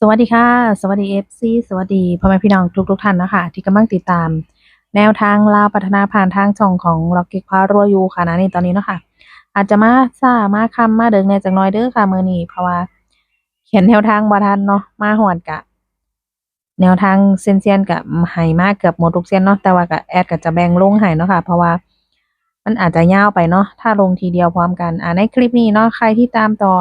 สวัสดีค่ะ สวัสดีเอฟซีสวัสดีพ่อแม่พี่น้องทุกทุกๆท่านนะคะ ที่กำลังติดตาม แนวทางลาวพัฒนาผ่านทางช่องของล็อกเก็ตพารวยอยู่ค่ะนะนี่ตอนนี้เนาะค่ะ อาจจะมาซ่ามาคำมาเดิงในจักน่อยเด้อค่ะมื้อนี้เพราะว่า เขียนแนวทางบ่ทันเนาะมาฮอดกะ แนวทางเซียนๆกะให้มากเกือบหมดทุกเซียนเนาะแต่ว่าก็แอดก็จะแบ่งลงให้เนาะค่ะ เพราะว่า มันอาจจะยาวไปเนาะถ้าลงทีเดียวพร้อมกันอ่าในคลิปนี้เนาะใครที่ตามต่อ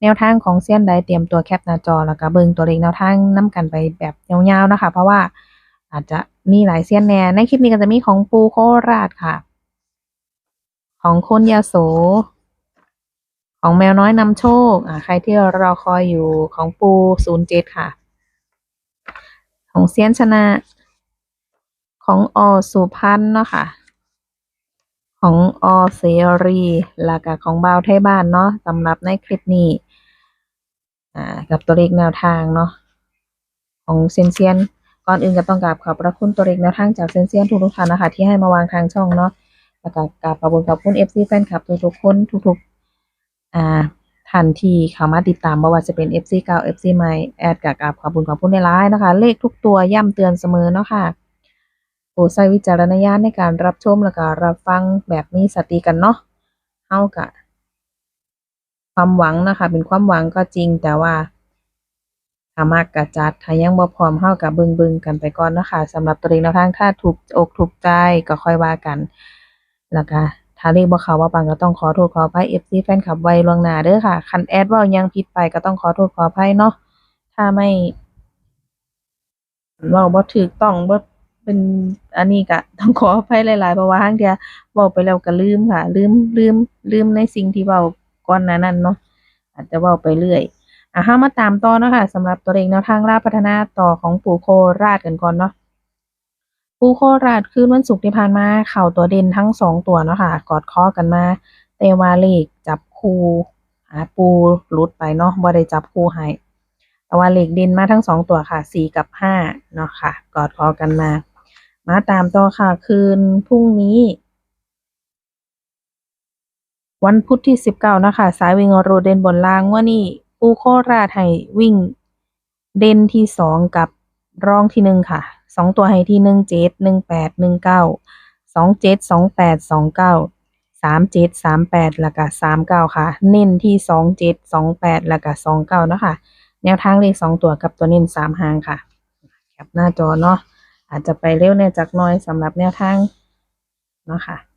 แนวทางของเซียนใดเตรียมตัวแคปหน้าจอแล้วก็เบิ่งตัวเลขแนวทางนํกันไปแบบยาวๆนะคะ เพราะว่าอาจจะมีหลายเซียนแน่ในคลิปนี้ก็จะมีของปูโคราชค่ะ ของคนยาโส ของแมวน้อยนำโชคอ่าใครที่รอคอยอยู่ของปูศูนย์เจ็ดค่ะ ของเซียนชนะ ของอสุพันเนาะค่ะของอเสรีแล้วก็ของบ่าวไทยบ้านเนาะสำหรับในคลิปนี้ อ่ากับตัวเลขแนวทางเนาะของเซนเซียนก่อนอื่นก็ต้องกราบขอบพระคุณตัวเลขแนวทางจากเซนเซียนทุกๆท่านนะคะที่ให้มาวางทางช่องเนาะแล้วก็กราบขอบคุณขอบคุณ FC แฟนคลับทุกๆคนทุกๆอ่าท่านที่เข้ามาติดตามบ่ว่าจะเป็น FC เก่า FC ใหม่แอดก็กราบขอบคุณขอบคุณในไลน์นะคะ เลขทุกตัวย้ำเตือนเสมอเนาะค่ะโปรดใช้วิจารณญาณในการรับชมแล้วก็รับฟังแบบมีสติกันเนาะเฮากะ ความหวังนะคะ เป็นความหวังก็จริง แต่ว่าถ้ามากกะจัดถ้ายังบ่พร้อมเฮาก็เบิ่งๆกันไปก่อนนะคะสำหรับตัวเลขแนวทางถ้าถูกอกถูกใจก็ค่อยว่ากันแล้วก็ถ้าเลขบ่เข้าบ่ปังก็ต้องขอโทษขออภัย FC แฟนคลับไว้ล่วงหน้าเด้อค่ะคันแอดเว้ายังผิดไปก็ต้องขอโทษขออภัยเนาะถ้าไม่เว้าบ่ถูกต้องบ่เป็นอันนี้ก็ต้องขออภัยหลายๆเพราะว่าห่างเที่ยเว้าไปแล้วก็ลืมค่ะ ลืมลืมลืมในสิ่งที่เว้า ก่อนหน้านั้นเนาะอาจจะเว้าไปเรื่อยอะเฮามาตามต่อเนาะค่ะสำหรับตัวเลขแนวทางลาวพัฒนาต่อของปู่โคราชกันก่อนเนาะปู่โคราชคืนวันศุกร์ที่ผ่านมาเข้าตัวเด่นทั้งสองตัวเนาะค่ะกอดคอกันมาแต่ว่าเลขจับคู่หาปูหลุดไปเนาะบ่ได้จับคู่ให้แต่ว่าเลขเด่นมาทั้งสองตัวค่ะสี่กับห้าเนาะค่ะ กอดคอกันมา มาตามต่อค่ะคืนพรุ่งนี้ วันพุธที่สิบเก้านะคะ สายวิ่งรูดเดนบนลางว่านี่ปูโคราชให้วิ่ง เด่นที่สองกับรองที่หนึ่งค่ะสองตัวให้ที่หนึ่งเจ็ดหนึ่งแปดหนึ่งเก้าสองเจ็ดสองแปดสองเก้าสามเจ็ดสามแปดแล้วก็สามเก้าค่ะ เน้นที่สองเจ็ดสองแปดแล้วก็สองเก้านะคะ แนวทางเลขสองตัวกับตัวเน้นสามหางค่ะแคปหน้าจอเนาะอาจจะไปเร็วแน่จักน้อยสำหรับแนวทางเนาะค่ะ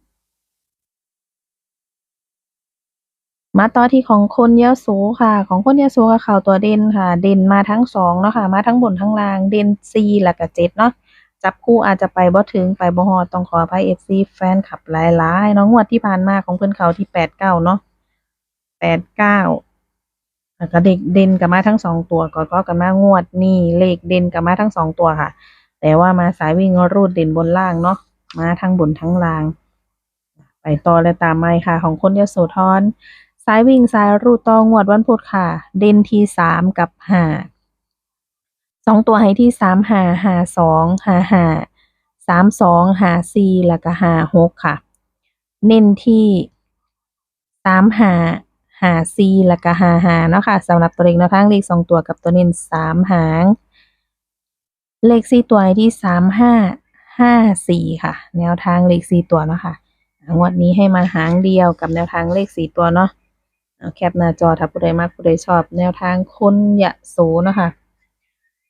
มาต่อที่ของคนยโสค่ะ ของคนยโสก็เข้าตัวเด่นค่ะ เด่นมาทั้งสองเนาะค่ะ มาทั้งบนทั้งล่าง เด่นสี่แล้วก็เจ็ดเนาะ จับคู่อาจจะไปบ่ถึงไปบ่ฮอดต้องขออภัย FC แฟนคลับหลายๆเนาะงวดที่ผ่านมาของเพิ่อนเขาที่แปดเก้าเนาะแปดเก้าแล้วก็เด็กเด่นกับมาทั้งสองตัวกอดก็กันมางวดนี่เลขเด่นกับมาทั้งสองตัวค่ะ แต่ว่ามาสายวิ่งรูดเด่นบนล่างเนาะ มาทั้งบนทั้งล่าง ไปต่อเลยตามไม่ค่ะ ของคนยโสธรสายวิ่งสายรูดตองวดวันพุธค่ะ เด่นที่สามกับห้าสองตัวให้ที่สามห้าห้าสองห้าห้าสามสองห้าสี่แล้วก็ห้าหกค่ะ เน้นที่สามห้าห้าสี่แล้วก็ห้าห้าเนาะค่ะสำหรับตัวเลขแนวทางเลขสองตัวกับตัวเน้นสามหาง เลขสี่ตัวให้ที่สามห้าห้าสี่ค่ะ แนวทางเลขสี่ตัวเนาะค่ะงวดนี้ให้มาหางเดียวกับแนวทางเลขสี่ตัวเนาะ เอาแคปหน้าจอถ้าผู้ใดมักผู้ใดชอบ แนวทางคนยะโสนะคะ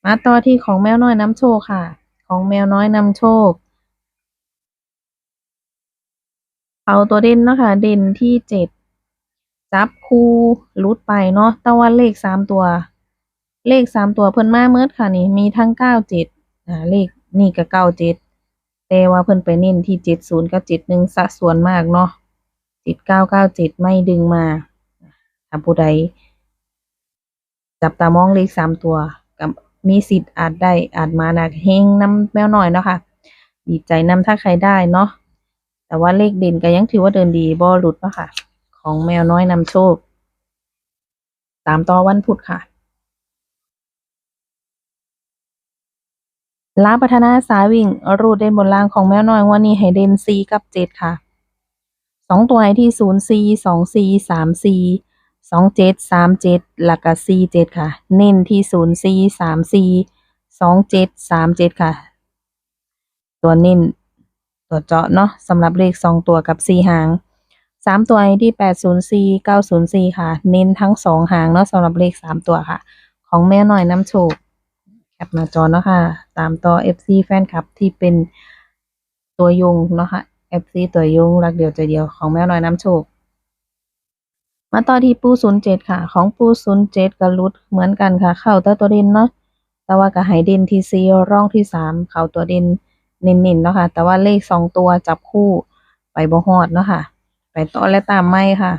มาต่อที่ของแมวน้อยน้ำโชคค่ะ ของแมวน้อยนำโชค เอาตัวเด่นเนาะค่ะเด่นที่เจ็ดจับคู่หลุดไปเนาะแต่ว่าเลขสามตัว เลขสามตัวเพิ่นมาเมิดค่ะนี่มีทั้งเก้าเจ็ดอ่าเลขนี่ก็เก้าเจ็ดแต่ว่าเพิ่นไปเน้นที่เจ็ดศูนย์กับเจ็ดหนึ่งสัดส่วนมากเนาะเจ็ดเก้าเก้าเจ็ดไม่ดึงมา ถ้าผู้ใด จับตามองเลขสามตัวกับมีสิทธิ์อาจได้อาจมาหนักเฮงนำแมวหน่อยเนาะค่ะดีใจนำถ้าใครได้เนาะแต่ว่าเลขเด่นก็ยังถือว่าเดินดีบ่หลุดเนาะค่ะ ของแมวน้อยนำโชค ตามต่อวันพุธค่ะลาวพัฒนาสายวิ่ง รูดเด่นบนล่างของแมวน้อยวันนี้ให้เด่นสี่กับเจ็ดค่ะสองตัวให้ที่ศูนย์สี่สอง สองเจ็ดสามเจ็ดแล้วก็สี่เจ็ดค่ะ เน้นที่ศูนย์สี่สามสี่สองเจ็ดสามเจ็ดค่ะ ตัวเน้นตัวเจาะเนาะสำหรับเลขสองตัวกับสี่หางสามตัวไอที่แปดศูนย์สี่เก้าศูนย์สี่ค่ะ เน้นทั้งสองหางเนาะสำหรับเลขสามตัวค่ะ ของแม่หน่อยน้ำโชคแคปหน้าจอเนาะค่ะ ตามต่อ FC แฟนคลับที่เป็นตัวยงเนาะค่ะ FC ตัวยงรักเดียวใจเดียวของแม่หน่อยน้ำโชค มาต่อที่ปูศูนย์เจ็ดค่ะ ของปูศูนย์เจ็ดกับรุดเหมือนกันค่ะ เข้าแต่ตัวเด่นเนาะแต่ว่าก็ให้เด่นที่สี่ร่องที่สามเข้าตัวเด่นเน้นๆเนาะค่ะ แต่ว่าเลขสองตัวจับคู่ไปบ่ฮอดเนาะค่ะ ไปต่อและตามไม่ค่ะ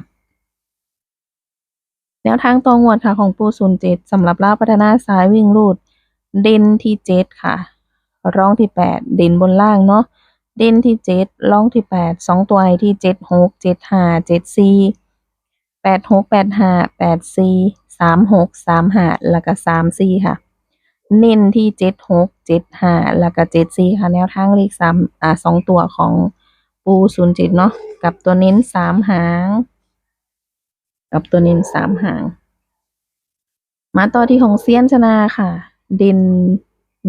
แนวทางตรงวดค่ะของปูศูนย์เจ็ดสำหรับลาพัฒนาสายวิ่งรูด เด่นที่เจ็ดค่ะ ร่องที่แปดเด่นบนล่างเนาะเด่นที่เจ็ดร่องที่แปดสองตัวไอที่เจ็ดหกเจ็ดห้าเจ็ดสี่ แปดหกแปดห้าแปดสี่สามหกสามห้าแล้วก็สามสี่ค่ะ เน้นที่เจ็ดหกเจ็ดห้าแล้วก็เจ็ดสี่ค่ะ แนวทางเลขสามอ่าสองตัวของปูศูนย์เจ็ดเนาะกับตัวเน้นสามหาง กับตัวเน้นสามหาง มาต่อที่ของเซียนชนาค่ะ เด่น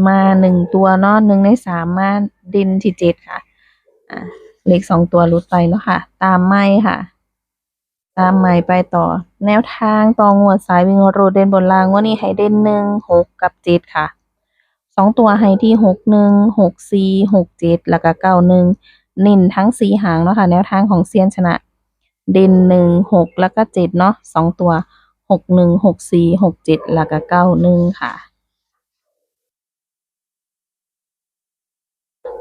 มาหนึ่งตัวเนาะหนึ่งในสามมาเด่นที่เจ็ดค่ะ อ่าเลขสองตัวรุดไปเนาะค่ะ ตามไม่ค่ะ ตามไม่ไปต่อ แนวทางต่องวดสายวิ่งโรดเด่นบนรางงว่านี่ให้เด่นหนึ่งหกกับเจ็ดค่ะสองตัวให้ที่หกหนึ่งหกสี่หกเจ็ดแล้วก็เก้าหนึ่งเน้นทั้งสีหางเนาะค่ะ แนวทางของเซียนชนะ เด่นหนึ่งหกแล้วก็เจ็ดเนาะสองตัวหกหนึ่งหกสี่หกเจ็ดแล้วก็เก้าหนึ่งค่ะ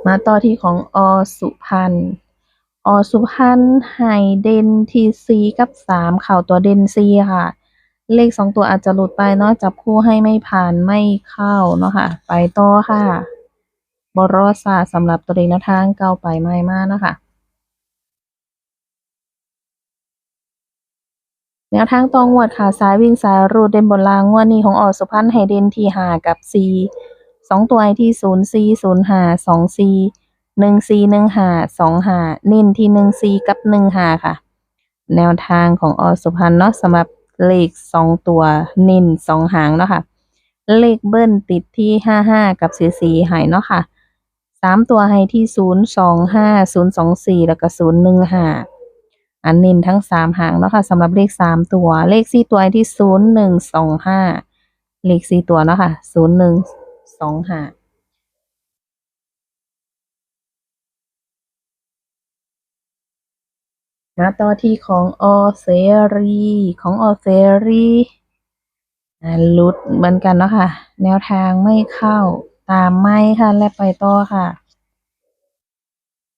มาต่อที่ของอสุพันธ์ ออสุพันธ์ไฮเดนทีซีกับสามเข่าตัวเดนซีค่ะ เลขสองตัวอาจจะหลุดไปเนาะจับคู่ให้ไม่ผ่านไม่เข้าเนาะค่ะ ไปต่อค่ะบรอศาสตร์สำหรับตัวเองแนวทางเก้าไปไม่มากเนาะคะแนวทางตองวดค่ะซ้ายวิ่งซ้ายรูดเด่นบนลางงวดนี้ของออสุพรรณไฮเดนทีหากับซีสองตัวไอที่ศูนย์ซีศูนย์หาสองซี หนึ่งซีหนึ่งหาสองหาเน้นที่หนึ่งซีกับหนึ่งหาค่ะ แนวทางของอสุพรรณเนาะสำหรับเลขสองตัวเน้นสองหางเนาะค่ะ เลขเบิ้ลติดที่ห้าห้ากับสี่สี่หายเนาะค่ะสามตัวให้ที่ศูนย์สองห้าศูนย์สองสี่แล้วก็ศูนย์หนึ่งหาอันน้นทั้งสามหางเนาะค่ะสำหรับเลขสามตัว เลขสี่ตัวที่ศูนย์หนึ่งสองห้าเลขสี่ตัวเนาะค่ะศูนย์หนึ่งสองห้า มาต่อที่ของออเซรี ของออเซรีอ่าหลุดเหมือนกันเนาะค่ะ แนวทางไม่เข้าตามไม่ค่ะ และไปต่อค่ะ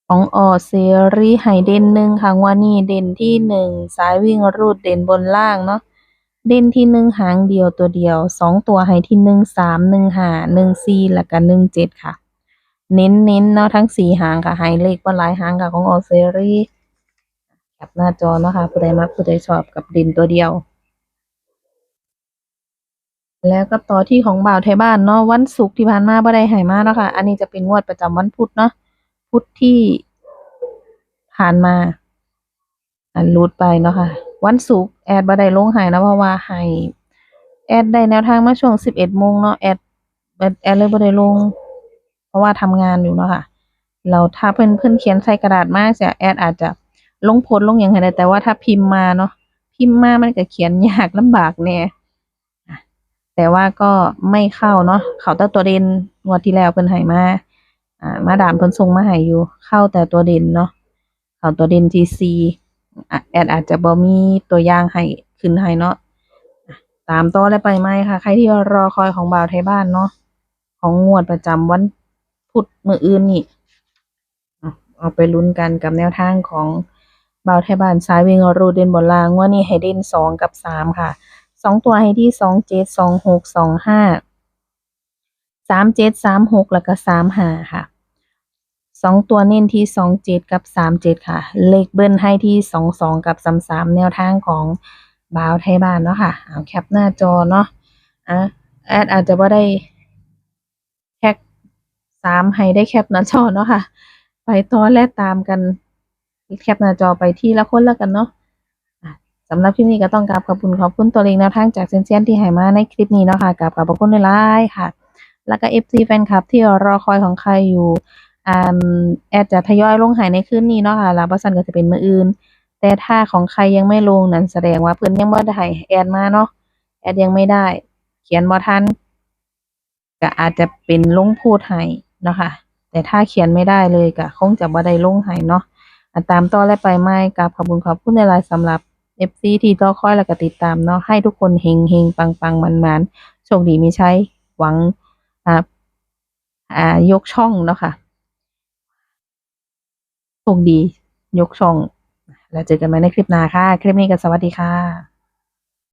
ของออเซรีไฮเด่นหนึ่งค่ะวันนี้เด่นที่หนึ่งสายวิ่งรูดเด่นบนล่างเนาะเด่นที่หนึ่งหางเดียวตัวเดียวสองตัวไฮที่หนึ่งสามหนึ่งห้าหนึ่งสี่แล้วก็หนึ่งเจ็ดค่ะ เน้นเน้นเนาะทั้งสี่หางค่ะไฮเลขว่าหลายหางค่ะของออเซรี แคปหน้าจอเนาะค่ะผู้ใดมักผู้ใดชอบกับด่นตัวเดียว แล้วก็ต่อที่ของบ่าวไทยบ้านเนาะวันศุกร์ที่ผ่านมาบ่ได้ให้มาเนาะค่ะ อันนี้จะเป็นงวดประจำวันพุธเนาะพุธที่ผ่านมาอันรูดไปเนาะค่ะ วันศุกร์แอดบ่ได้ลงให้นะเพราะว่าให้แอดได้แนวทางมาช่วงสิบเอ็ดโมงเนาะแอดแอดเลยบ่ได้ลง เพราะว่าทำงานอยู่เนาะค่ะ เราถ้าเพิ่อนเพิ่อนเขียนใส่กระดาษมากเสียแอดอาจจะ ลงโพสลงหยังได้แต่ว่าถ้าพิมพ์มาเนาะพิมพ์มามันก็เขียนยากลำบากแน่แต่ว่าก็ไม่เข้าเนาะเขาแต่ตัวเด่นงวดที่แล้วเพิ่นให้มาอ่ามาดามเพิ่นส่งมาให้อยู่ เข้าแต่ตัวเด่นเนาะเขาตัวเด่นที่สี่อะแอดอาจจะบ่มีตัวอย่างให้ขึ้นให้เนาะตามต่อและไปไหมค่ะ ใครที่รอคอยของบ่าวไทยบ้านเนาะของงวดประจำวันพุธมืออื่นนี่เอาไปลุ้นกันกับแนวทางของ บ่าวไทยบ้านสายวิ่งรูเด่นบนลางงว่านี่ให้เด่นสองกับสามค่ะสองตัวให้ที่สองเจ็ดสองหกสองห้าสามเจ็ดสามหกแล้วก็สามห้าค่ะสองตัวเน้นที่สองเจ็ดกับสามเจ็ดค่ะ เลขเบิ้ลให้ที่สองสองกับสามสามแนวทางของบ่าวไทยบ้านเนาะค่ะเอาแคปหน้าจอเนาะอะแอดอาจจะว่าได้แคปสามให้ได้แคปหน้าจอเนาะค่ะ ไปต่อและตามกัน แคปหน้าจอไปที่ละคนแล้วกันเนาะสำหรับคลิปนี้ก็ต้องกราบขอบคุณขอบคุณตัวเลขแนวทางจากเซนเซียนที่ให้มาในคลิปนี้เนาะค่ะกราบขอบพระคุณหลายๆค่ะ แล้วก็ FC แฟนคลับที่รอคอยของใครอยู่อแอดจะทยอยลงหายในคืนนี้เนาะค่ะแล้วบ่ซันก็จะเป็นมืออื่น แต่ถ้าของใครยังไม่ลงนั่นแสดงว่าเพิ่อนยังบ่ได้ห้แอดมาเนาะแอดยังไม่ได้ เขียนบ่ทันก็อาจจะเป็นลงพูดให้เนาะค่ะแต่ถ้าเขียนไม่ได้เลยก็คงจะบ่ได้ลงให้เนาะ ตามต่อและไปไม่กับขอบคุณขอบคุณหลายสำหรับ FC ที่ต่อคอยและก็ติดตามเนาะให้ทุกคนเฮงเฮงปังปังมันๆโชคดีมีชัยหวังอ่าอ่ายกช่องเนาะค่ะโชคดียกช่อง แล้วเจอกันใหม่ในคลิปหน้าค่ะ คลิปนี้ก็สวัสดีค่ะ